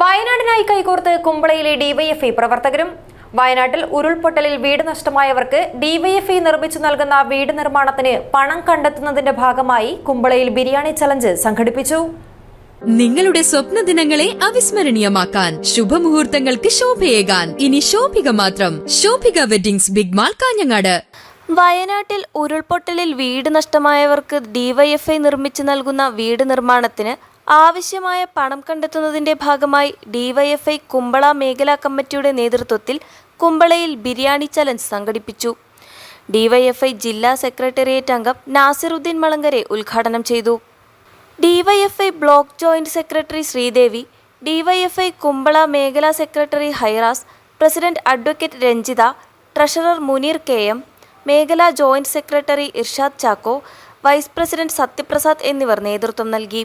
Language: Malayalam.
വയനാടിനായി കൈകോർത്ത് കുമ്പളയിലെ ഡിവൈഎഫ്ഐ പ്രവർത്തകരും വയനാട്ടിൽ ഉരുൾപൊട്ടലിൽ വീട് നഷ്ടമായവർക്ക് ഡിവൈഎഫ്ഐ നിർമ്മിച്ചു നൽകുന്ന വീട് നിർമ്മാണത്തിന് പണം കണ്ടെത്തുന്നതിന്റെ ഭാഗമായി കുമ്പളയിൽ ബിരിയാണി ചലഞ്ച് സംഘടിപ്പിച്ചു. നിങ്ങളുടെ സ്വപ്ന ദിനങ്ങളെ അവിസ്മരണീയമാക്കാൻ ശുഭമുഹൂർത്തങ്ങൾക്ക് ശോഭയേകാൻ. ഇനി ശോഭിക മാത്രം. Shobhika weddings big mall Kanhangad. വയനാട്ടിൽ ഉരുൾപൊട്ടലിൽ വീട് നഷ്ടമായവർക്ക് ഡിവൈഎഫ്ഐ നിർമ്മിച്ചു നൽകുന്ന വീട് നിർമ്മാണത്തിന് ആവശ്യമായ പണം കണ്ടെത്തുന്നതിന്റെ ഭാഗമായി ഡിവൈഎഫ്ഐ കുമ്പള മേഖലാ കമ്മിറ്റിയുടെ നേതൃത്വത്തിൽ കുമ്പളയിൽ ബിരിയാണി ചലഞ്ച് സംഘടിപ്പിച്ചു. ഡിവൈഎഫ്ഐ ജില്ലാ സെക്രട്ടേറിയറ്റ് അംഗം നാസിറുദ്ദീൻ മളങ്കരെ ഉദ്ഘാടനം ചെയ്തു. DYFI block joint secretary Sreedevi DYFI Kumbala മേഖലാ secretary Hairas president advocate Ranjitha treasurer Muneer K M മേഖലാ joint secretary Irshad Chacko vice president Sathyaprasad എന്നിവർ നേതൃത്വം നൽകി.